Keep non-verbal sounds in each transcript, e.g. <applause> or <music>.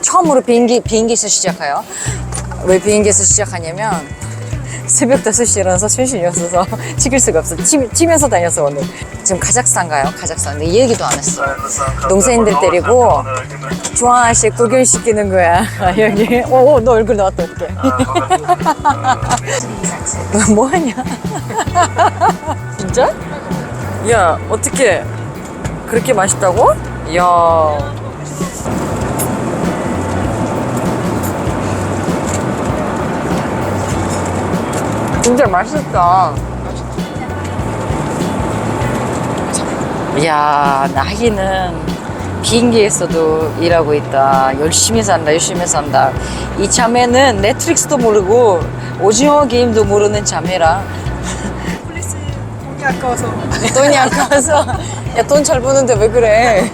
처음으로 비행기 비행기에서 시작해요. 왜 비행기에서 시작하냐면 새벽 5시 일어나서 정신이 없어서 지킬 수가 없어. 치, 치면서 다녔어 오늘. 지금 카자흐스탄 가요. 카자흐스탄. 근데 얘기도 안 했어. 동생들 데리고 중앙아시 구경시키는 거야. <laughs> 여기. 오, 오, 너 얼굴 나왔다 어떡해. <laughs> 너 뭐하냐? <laughs> 진짜? 야, 어떻게 그렇게 맛있다고? 야. 진짜 맛있다. 야, 나기는 비행기에서도 일하고 있다. 열심히 산다, 열심히 산다. 이 자매는 넷플릭스도 모르고 오징어 게임도 모르는 자매라. 폴리스 돈이 아까워서 돈이 아까워서. 야, 돈 잘 버는데 왜 그래?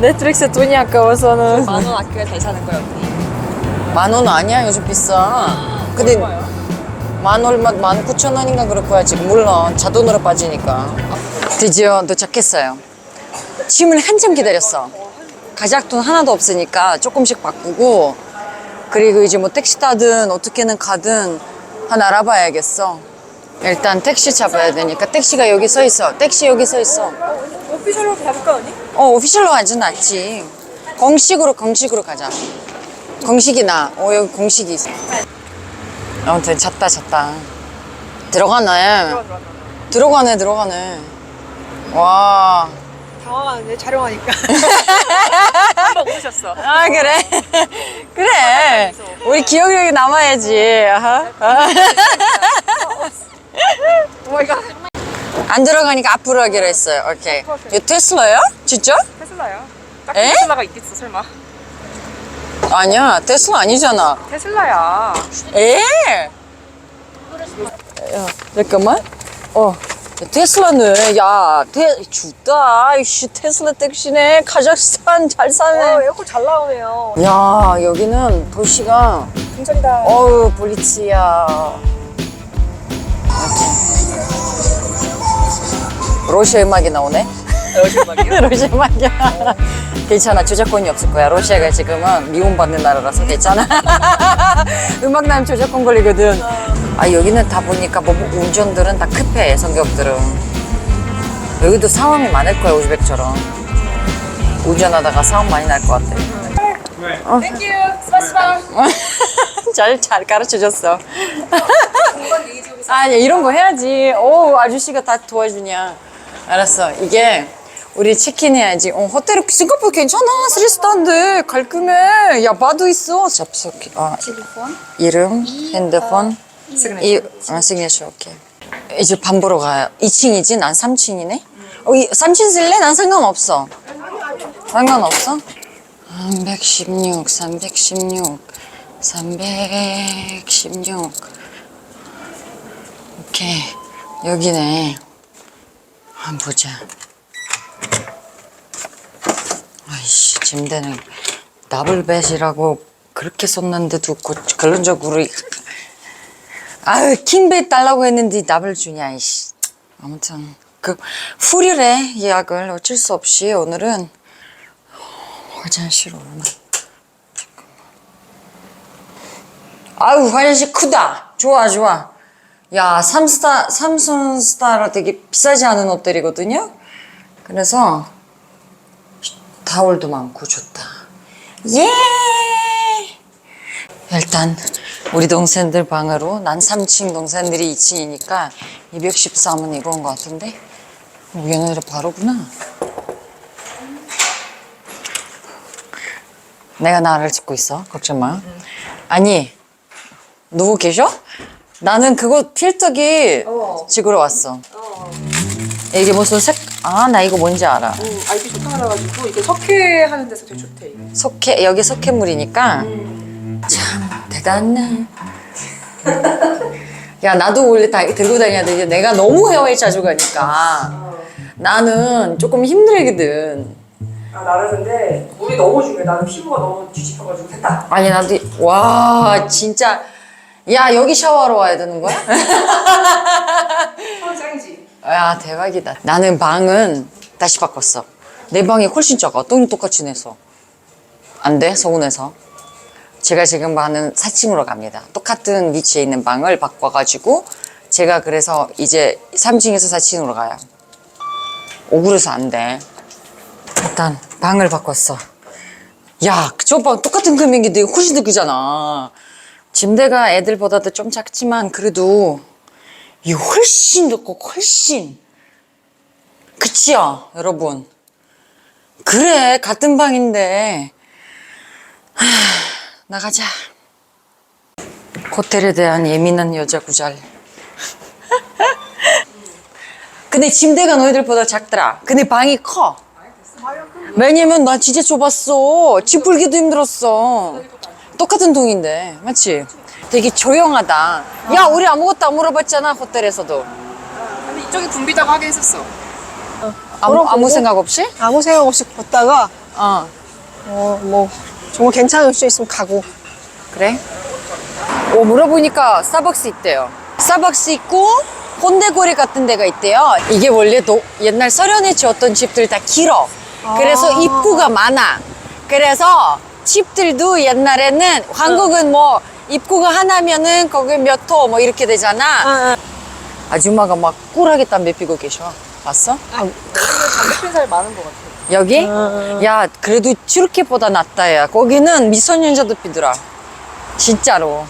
넷플릭스 돈이 아까워서는. 만 원 아껴야 잘 사는 거야 언니. 만 원 아니야, 요즘 비싸. 근데 만 얼마, 만 구천 원인가 그럴 거야, 지금. 물론 자동으로 빠지니까. 드디어 도착했어요. 짐을 한참 기다렸어. 가작 돈 하나도 없으니까 조금씩 바꾸고, 그리고 이제 뭐 택시 타든 어떻게는 가든 하나 알아봐야겠어. 일단 택시 잡아야 되니까 택시가 여기 서 있어. 택시 여기 서 있어. 오피셜로 가볼까 언니? 어, 오피셜로 가지 낫지. 공식으로, 공식으로 가자. 공식이 나. 어, 여기 공식이 있어. 아무튼 잤다, 잤다. 들어가네. 들어가네, 들어가네. 와. 당황하는데 촬영하니까. <laughs> 한번 오셨어. 아, 그래? 그래. 우리 기억력이 남아야지. 아하. 오마이갓. 안 들어가니까 앞으로 하기로 했어요. 오케이. 이거 테슬라야? 진짜? 테슬라야. 딱 에? 테슬라가 있겠어 설마. 아니야. 테슬라 아니잖아. 테슬라야. 에? 야, 잠깐만. 어. 테슬라는 야, 테 죽다. 이씨 테슬라 택시네. 카자흐스탄 잘 어, 사네. 에어컨 잘 나오네요. 야, 여기는 도시가 동전이다. 어우, 볼리치야. 러시아 음악이 나오네. 러시아 음악이야. <laughs> 괜찮아. 저작권이 없을 거야. 러시아가 지금은 미움받는 나라라서 괜찮아. <laughs> 음악 나면 저작권 걸리거든. 아, 여기는 다 보니까 뭐 운전들은 다 급해, 성격들은. 여기도 상황이 많을 거야, 우즈벡처럼. 운전하다가 상황 많이 날 것 같아. 땡큐. 스파스파. <laughs> 잘, 잘 가르쳐 줬어. 아니, 이런 거 해야지. 오, 아저씨가 다 도와주냐. 알았어. 이게, 우리 체크인해야지. 어, 호텔, 싱가포르 괜찮아. 스리스탄데. 깔끔해. 야, 바도 있어. 접속, 아, телефон 이름, 핸드폰. 이, 아, 시그니처, 오케이. 이제 밥 보러 가요. 2층이지? 난 3층이네? 어, 이, 3층 쓸래? 난 상관없어. 상관없어? 316, 316, 316. 오케이. 여기네. 한번 보자. 아이씨, 침대는 더블벳이라고 그렇게 썼는데도 그- 결론적으로 아유 킹베드 달라고 했는데 납을 주냐 이씨. 아무튼 그 후리래 예약을 어쩔 수 없이 오늘은 화장실 얼마 아유 화장실 크다. 좋아 좋아. 야 삼스타 삼성 스타라 되게 비싸지 않은 호텔이거든요 그래서 타월도 많고 좋다. 예! 일단 우리 동생들 방으로 난 3층 동생들이 2층이니까 213은 이건 것 같은데? 어, 얘네들 바로구나. 내가 나를 찍고 있어. 걱정 마. 아니 누구 계셔? 나는 그거 필터기 어. 찍으러 왔어 이게 무슨 색? 아 나 이거 뭔지 알아 음, IP 좋다 알아가지고 이게 석회하는 데서 되게 좋대. 이게. 석회 여기 석회물이니까 참 대단해. <laughs> 야 나도 원래 다 들고 다녀야 되는데 내가 너무 해외 자주 가니까 나는 조금 힘들거든. 아 나는 근데 물이 너무 중요해. 나는 피부가 너무 뒤집혀가지고 됐다. 아니 나도 와 진짜 야 여기 샤워하러 와야 되는 거야? <laughs> 아 짱이지. 야 대박이다. 나는 방은 다시 바꿨어. 내 방이 훨씬 작아. 똥 똑같이 내서 안 돼? 서운해서. 제가 지금 하는 4층으로 갑니다. 똑같은 위치에 있는 방을 바꿔가지고 제가 그래서 이제 3층에서 4층으로 가요. 오그려서 안 돼. 일단 방을 바꿨어. 야, 저 방 똑같은 금액인데 훨씬 더 크잖아. 침대가 애들보다도 좀 작지만 그래도 이 훨씬 좋고 훨씬 그치요, 여러분. 그래, 같은 방인데 하, 나가자. 호텔에 대한 예민한 여자 구잘. <laughs> 근데 침대가 너희들보다 작더라. 근데 방이 커. 왜냐면 나 진짜 좁았어. 집 풀기도 힘들었어. 똑같은 동인데, 맞지? 되게 조용하다. 야, 우리 아무것도 안 물어봤잖아, 호텔에서도. 근데 이쪽이 붐비다고 하긴 했었어. 아무, 물어보고? 아무 생각 없이? 아무 생각 없이 걷다가 어, 어 뭐 정말 괜찮을 수 있으면 가고 그래? 오, 물어보니까 스타벅스 있대요. 스타벅스 있고, 혼대고리 같은 데가 있대요. 이게 원래 도, 옛날 서련에 지었던 집들 다 길어. 그래서 아. 입구가 많아. 그래서 집들도 옛날에는 한국은 뭐 입구가 하나면은 거기 몇 호 뭐 이렇게 되잖아. 아, 아줌마가 막 꿀하게 담배 피고 계셔. 봤어? 담배 살 많은 것 같아. 여기? 아. 야, 그래도 츄르케보다 낫다, 야. 거기는 미소년자도 피더라. 진짜로.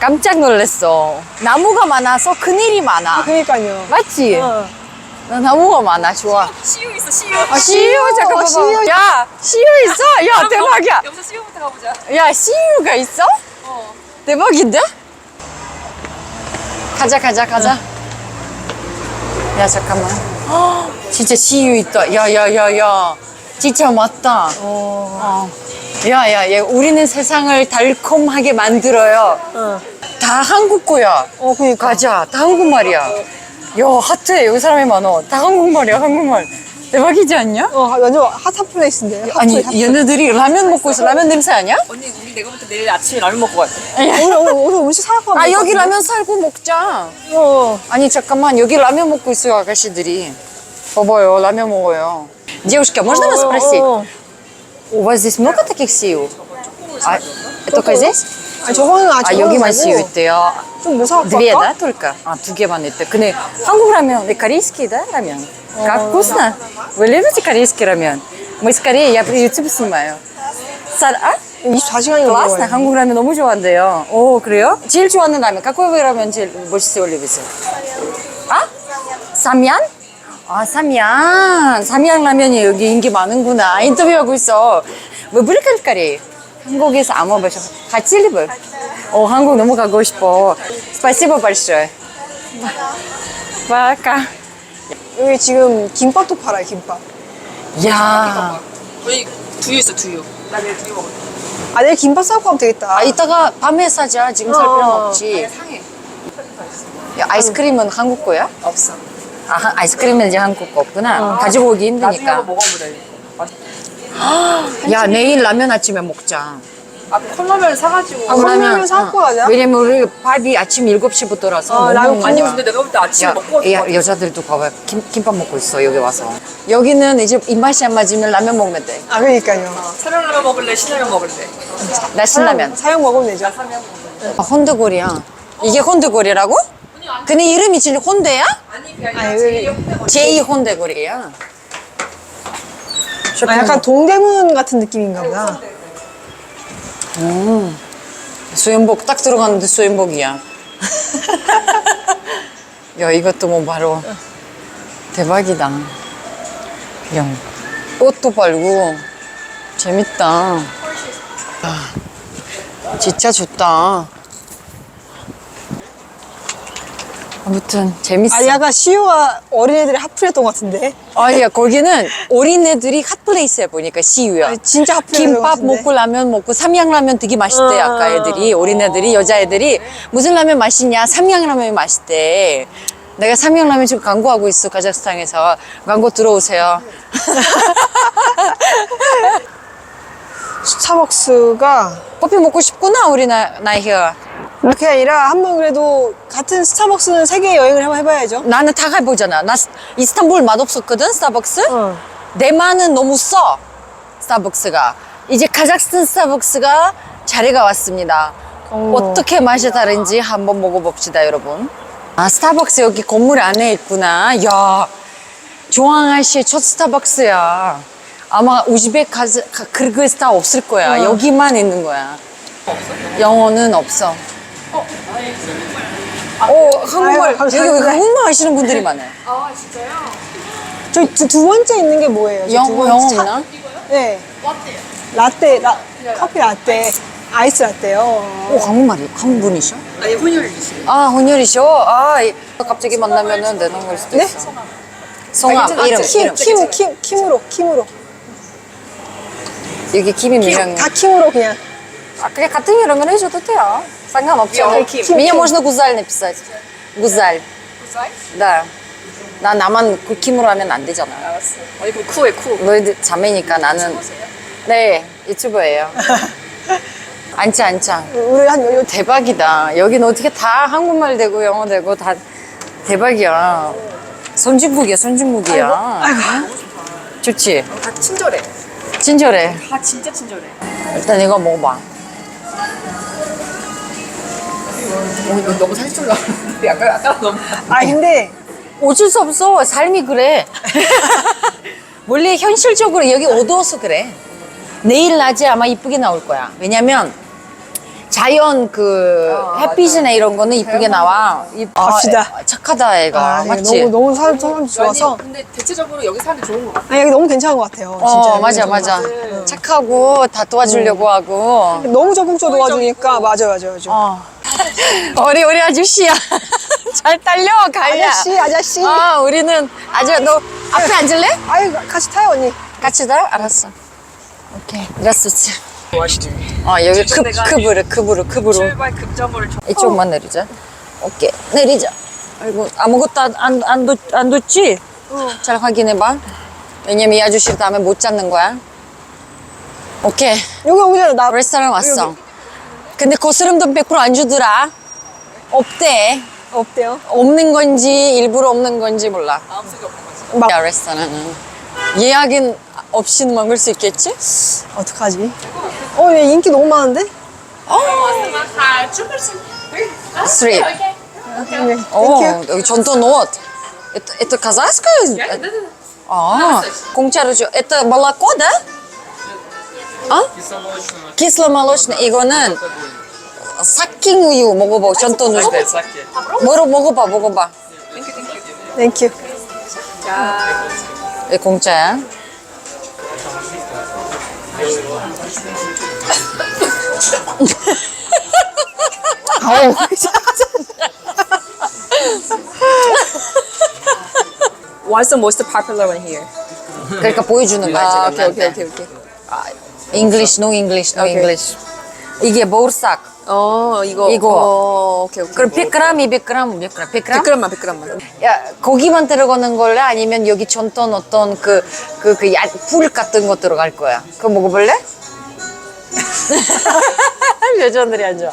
깜짝 놀랐어. 나무가 많아서 그늘이 많아. 그러니까요 맞지? 어. 나 나무가 많아, 좋아. CU 있어, CU. 아, CU, 잠깐만. 아, CU. 야, CU 있어? 야, 대박이야. 여기서 CU부터 가보자. 야, CU가 있어? 어. 대박인데? 가자, 가자, 가자. 야, 잠깐만. 헉, 진짜 CU 있다. 야, 야, 야, 야. 진짜 맞다. 어. 어. 야, 야, 야, 우리는 세상을 달콤하게 만들어요. 어. 다 한국 거야. 어 그니까 가자. 다 한국말이야. 야, 하트해. 여기 사람이 많어. 다 한국말이야, 한국말. 대박이지 않냐? 어 완전 핫한 플레이스인데 핫 아니, 플레이, 핫 얘네들이 라면 먹고 있어. 라면 냄새 아니야? 언니, 우리 내가 볼 때 내일 아침에 라면 먹고 갈게. 플레이. 오늘 오늘 오늘 음식 사갖고 아, 여기 라면 살고 먹자. 어. 아니, 잠깐만. 여기 라면 먹고 있어요, 아가씨들이. 봐봐요, 라면 먹어요. Девушка, можно вас спросить? 어, 어. У вас здесь много таких сиу? А, только здесь? 아니 저거는 아 아, 저거는 여기만 말고 сиу 있대요. 좀뭐 사갖고 Две, 갈까? да, только? А, 두 개만 있대. 근데 한국 рамен, и корейский, да, рамен? Как вкусно? Вы любите корейский рамен? Мы из Кореи, я YouTube снимаю. 쌀, а? 24시간이 Классно, 한국 라면 너무 좋아한대요. 오, 그래요? 제일 좋아하는 라면, какой вы рамен 제일 больше всего любите? 아? 삼양? 아, 삼양. 삼양 라면이 여기 인기 많은구나. 인터뷰하고 있어. 왜 브리칸 까리? 한국에서 안 먹어봤어. 같이 일본. 어, 한국 너무 가고 싶어. 스파시버 발쇼. 바까. 여기 지금 김밥도 팔아요, 김밥. 야. 우리 두유 있어, 두유. 나 내일 두유 먹을 아, 내일 김밥 싸고 가면 되겠다. 아, 이따가 밤에 사자. 지금 살 필요는 어, 어. 없지. 상해. 야, 아이스크림은 한국 거야? 없어. 아, 아이스크림은 이제 한국 거 없구나. 어. 가지고 오기 힘드니까. 나중에 한번 먹어보자. 맛- 야, 내일 라면 아침에 먹자. 아, 컵라면 사가지고. 아, 컵라면 사갖고 가자. 왜냐면 우리 밥이 아침 7시부터라서 어, 못 라면 먹는 아니. 근데 내가 볼 때 아침에 야, 먹고 야, 왔어. 여자들도 봐봐. 김, 김밥 먹고 있어, 여기 와서. 여기는 이제 입맛이 안 맞으면 라면 먹으면 돼. 아 그러니까요 사령라면 먹을래, 신라면 먹을래? 나 신라면. 사용 먹으면 되죠 아, 혼드골이야. 이게 혼드골이라고? 근데 이름이 진짜 혼대야? 아니, 그게 아니, 혼자 제2 혼대골이야. 아, 약간 동대문 같은 느낌인가 보다 수영복 딱 들어갔는데 수영복이야. <laughs> 야, 이것도 뭐 바로 대박이다. 야, 꽃도 팔고 재밌다. 아, 진짜 좋다. 아무튼 재밌어. 아 약간 시우가 어린애들이 핫플했던 것 같은데 아니야 거기는 어린애들이 핫플레이스야 보니까 시유야. 아니, 진짜 것 김밥. 먹고 라면 먹고 삼양라면 되게 맛있대 어. 아까 애들이 어린애들이 여자애들이 무슨 라면 맛있냐 삼양라면이 맛있대. 내가 삼양라면 지금 광고하고 있어 카자흐스탄에서 광고 들어오세요. <laughs> 스타벅스가 커피 먹고 싶구나 우리 나, 나이가. 그렇게 아니라 한번 그래도 같은 스타벅스는 세계 여행을 한번 해봐야죠 나는 다 가보잖아. 나 스- 이스탄불 맛없었거든 스타벅스. 어. 내 맛은 너무 써 스타벅스가 이제 카자흐스탄 스타벅스가 자리가 왔습니다. 어떻게 맛이 다른지 한번 먹어봅시다, 여러분. 아, 스타벅스 여기 건물 안에 있구나. 야, 조항아 씨의 첫 스타벅스야. 아마 우즈벡 카즈, 카- 키르기스탄 없을 거야. 여기만 있는 거야. 영어는 없어. 어, 한국말, 아유, 감사합니다. 여기 왜 한국말 하시는 분들이 많아요. 저두 두 번째 있는 게 뭐예요? 저두 영어, 번째 영어 차- 없나? 네. 라떼. 라, 커피 라떼. 아이스 라떼요. 오, 한국말이, 한국 분이셔? 아니 혼혈이시. 아, 혼혈이셔? 아, 이- 갑자기 만나면은 내는 걸 수도 네? 있어. 성함, 이름, 킴, 이름. 킴, 킴, 킴으로, 킴으로. 여기 김이 유명해. 다 킴으로 그냥. 아, 그냥 같은 이름을 해줘도 돼요. 상관없죠. 네, Ким. Меня Ким. можно Гузаль написать. Гузаль. Да. 나 나만 그 김으로 하면 안 되잖아. 알았어. 아니 그 쿠에 쿠. 너희들 자매니까 나는. 네, 유튜버예요. <laughs> 앉자, 앉자. 우리 한 요, 요 대박이다. 여긴 어떻게 다 한국말 되고 영어 되고 다 대박이야. 선진국이야, 선진국이야. 좋지? 다 친절해. 친절해. 다 진짜 친절해. 일단 이거 먹어봐. 오 이거 너무 살짝 나는데 약간 약간 너무. 아, 근데 어쩔 수 없어. 삶이 그래. <laughs> 원래 현실적으로 여기 어두워서 그래. 내일 낮에 아마 이쁘게 나올 거야. 왜냐면 자연 그 아, 햇빛이나 이런 거는 이쁘게 나와. 이- 아, 갑시다. 애- 착하다 애가. 아, 맞지? 너무, 너무 사람, 사람 좋아서. 근데 대체적으로 여기 사람들 좋은 것 같아. 아, 여기 너무 괜찮은 것 같아요. 진짜. 어 여기 맞아 너무 맞아. 맞아. 착하고 다 도와주려고 하고. 너무 적극적으로 도와주니까 맞아 맞아 맞아. 어. 우리 우리 아저씨야. <laughs> 잘 딸려 가야. 아저씨, 아저씨. 아 우리는 아저 너 앞에 앉을래? 아유, 같이 타요, 언니. 같이 타요 알았어. 오케이. 이랬었지. 어 여기 급 급으로 급으로 급으로 출발 급점으로 정... 이쪽만 내리자. 오케이 내리자. 아이고 아무것도 안안안 뒀지 잘 확인해봐. 왜냐면 이 아저씨 다음에 못 잡는 거야. 오케이 여기 오잖아, 나. 레스토랑 왔어. 여기. 근데 거스름 돈 100%안 주더라. 없대. 없대요. 없는 건지 일부러 없는 건지 몰라. 아무 소리 없는 거지. 막 야 레스토랑은 예약은 없이 먹을 수 있겠지? 어떡하지? 어, 얘 인기 너무 많은데? 스트릿. 네, 오, 땡큐. 여기 전통 옷. Это, это казахское? А, 공짜로 줘. Это молоко, да? 아? кисломолочное. 이거는 삭힌 우유 먹어봐. 전통 우유. 먹어 먹어봐, 먹어봐. 땡큐. 이 공짜야. 아우. What's the most popular one here? 그러니까 보여주는 거야 아, 지금. 오케이. 오케이, 오케이, 오케이. English, no English, no 오케이. English. 이게 보르삭. 어, 이거. 이거. 어, 오케이, 오케이. 그럼 100g, 200g, 몇 g? 100g? 100g만, 100g만. 야, 고기만 들어가는 걸래? 아니면 여기 전통 어떤 그, 그, 그, 야, 풀 같은 거 들어갈 거야? 그거 먹어볼래? <laughs> 여자들이 안 좋아.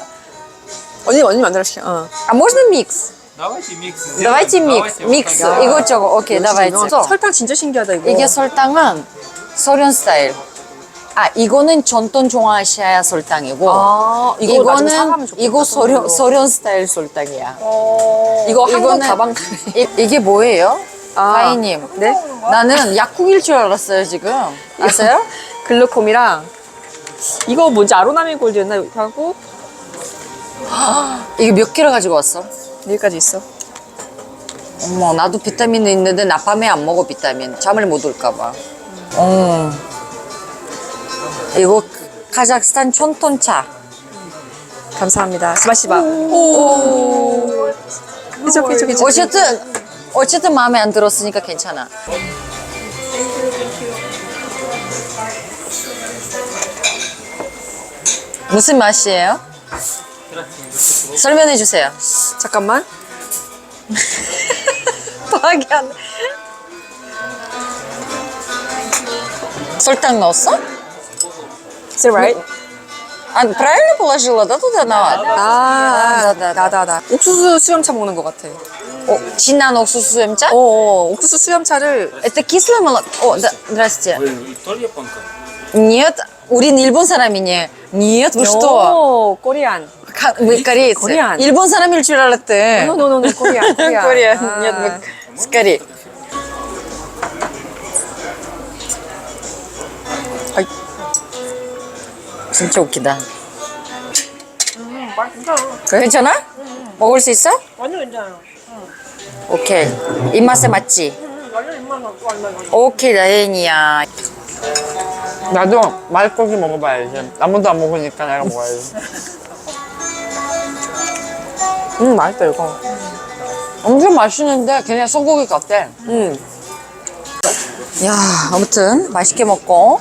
언니, 언니 만들어 시켜. 어. А можно микс? Давайте микс сделаем. Давайте микс. вот Микс. тогда. 이것저것. 오케이, давайте. 설탕 진짜 신기하다, 이거. 이게 설탕은 소련 스타일. 아, 이거는 전통 중앙아시아 설탕이고, 아, 이거 나중에 사가면 이거는 좋겠다, 이거 소련. 소련 스타일 설탕이야. 이거 한국 이거는- 가방. 이, 이게 뭐예요? 아, 가희님. 네? 나는 약국일 줄 알았어요 지금. 아세요? <laughs> 글루콤이랑 이거 뭔지 아로나미 골드였나 하고 이게 몇 킬로 가지고 왔어? 여기까지 있어. 어머, 나도 비타민 있는데 나 밤에 안 먹어 비타민. 잠을 못 올까봐. 어. 이거 카자흐스탄 촌톤차. 감사합니다. 스마시바. 오. 그쵸, 그쵸, 그쵸. 어쨌든 어쨌든 마음에 안 들었으니까 괜찮아. 무슨 맛이에요? 설명해 주세요. 잠깐만. <laughs> 파악이 안 돼. 설탕 넣었어? Is it right? 아, правильно положила, да, туда на? 아, 네, 네, 네. 나다, 나. 옥수수 수염차 먹는 것 같아. 어, 진한 옥수수 수염차? 어, 어, 옥수수 수염차를 Это кислое молоко. О, да, здрасте. Вы тоже японка? Нет, 우린 일본 사람이니. 니엇 무스토. 오, 코리안. 뭐까리 코리안. 일본 사람일 줄 알았대. 노노노노 코리안. 코리안. 코리안. 아. 진짜 웃기다. 괜찮아? 먹을 수 있어? 완전 괜찮아요. 오케이. 입맛에 맞지? 완전 입맛 맞고 완전 오케이, 다행이야. 나도 말고기 먹어봐야지. 아무도 안 먹으니까 내가 먹어야지. 음, 맛있다, 이거. 엄청 맛있는데 그냥 소고기 같아. 음. 야, 아무튼 맛있게 먹고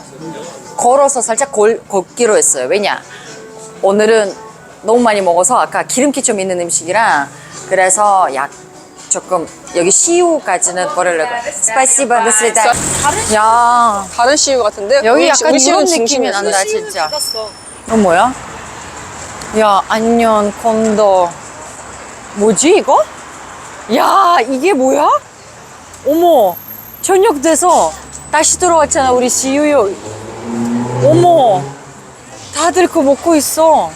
걸어서 살짝 골, 걷기로 했어요. 왜냐? 오늘은 너무 많이 먹어서 아까 기름기 좀 있는 음식이라 그래서 약 조금 여기 시우까지는 걸으려고 스파이시 바드스리다. 야, 다른 CU 같은데? 여기 약간 이런 는 느낌이. 난다 진짜. 이거 뭐야? 야, 안녕 콘도. 뭐지 이거? 야, 이게 뭐야? 어머, 저녁 돼서 다시 들어왔잖아 우리 시유요. 어머, 다들 그거 먹고 있어.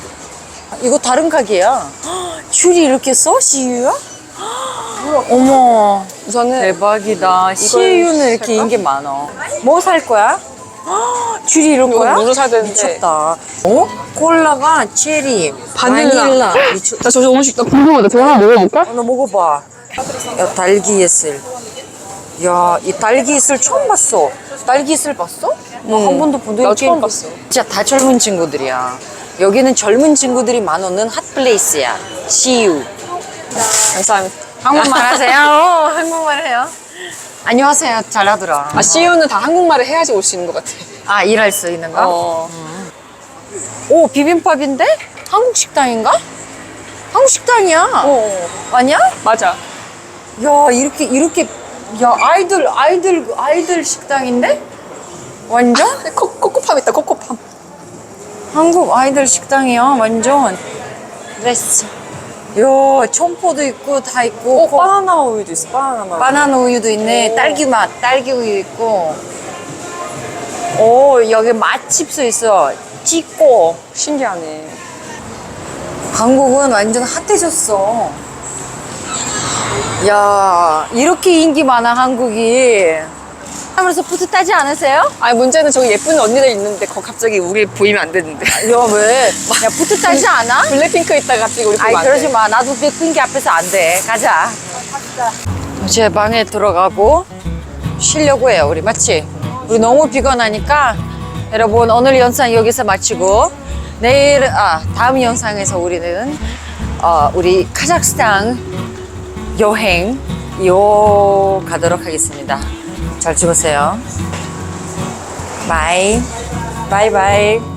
이거 다른 가게야. 헉, 줄이 이렇게 써? 시유야? 헉, 어머, 우선은 대박이다. 시유는 이렇게 살까? 인기 많아. 뭐 살 거야? 헉, 줄이 이런 이거 거야? 물을 사야 되는데. 미쳤다. 어? 콜라가 체리, 바닐라. 미쳤. 나 저거 음식 나 궁금하다. 저거 하나 먹어볼까? 어, 너 먹어봐. 야, 딸기 예슬. 야, 이 딸기 예슬 처음 봤어. 딸기 예슬 봤어? 너한 번도 본 적이 나 처음? 봤어. 진짜 다 젊은 친구들이야. 여기는 젊은 친구들이 많오는 핫플레이스야. 시유. 감사합니다. 한국말 하세요? <laughs> 어, 한국말 해요. 안녕하세요. 잘하더라. 아, CU는 다 한국말을 해야지 올 수 있는 것 같아. 아, 일할 수 있는 거? 어. 오, 비빔밥인데? 한국 식당인가? 한국 식당이야. 어. 아니야? 맞아. 야 이렇게 이렇게 야 아이들 아이들 아이들 식당인데 완전? 코, 코코팜 있다, 코코팜. 한국 아이들 식당이야 완전. 드레스 야 청포도 있고 다 있고 어, 바나나 우유도 있어, 바나나 맛. 바나나 우유도 있네. 오. 딸기 맛 딸기 우유 있고. 오 여기 맛집도 있어. 찌꼬 신기하네. 한국은 완전 핫해졌어. 야 이렇게 인기 많아 한국이 하면서 뿌듯하지 않으세요? 아니, 문제는 저기 예쁜 언니들 있는데, 거 갑자기 우리 보이면 안 되는데. 야 왜? 야 뿌듯하지 않아? <laughs> 블랙핑크 있다가 갑자기 우리 아이 보이면 안 돼. 그러지 마. 나도 빅핑기 앞에서 안 돼. 가자. 제 방에 들어가고 쉬려고 해요. 우리 맞지? 우리 너무 피곤하니까 여러분 오늘 영상 여기서 마치고 내일 아 다음 영상에서 우리는 어, 우리 카자흐스탄 여행 요 가도록 하겠습니다. 잘 주무세요. 바이. 바이 바이.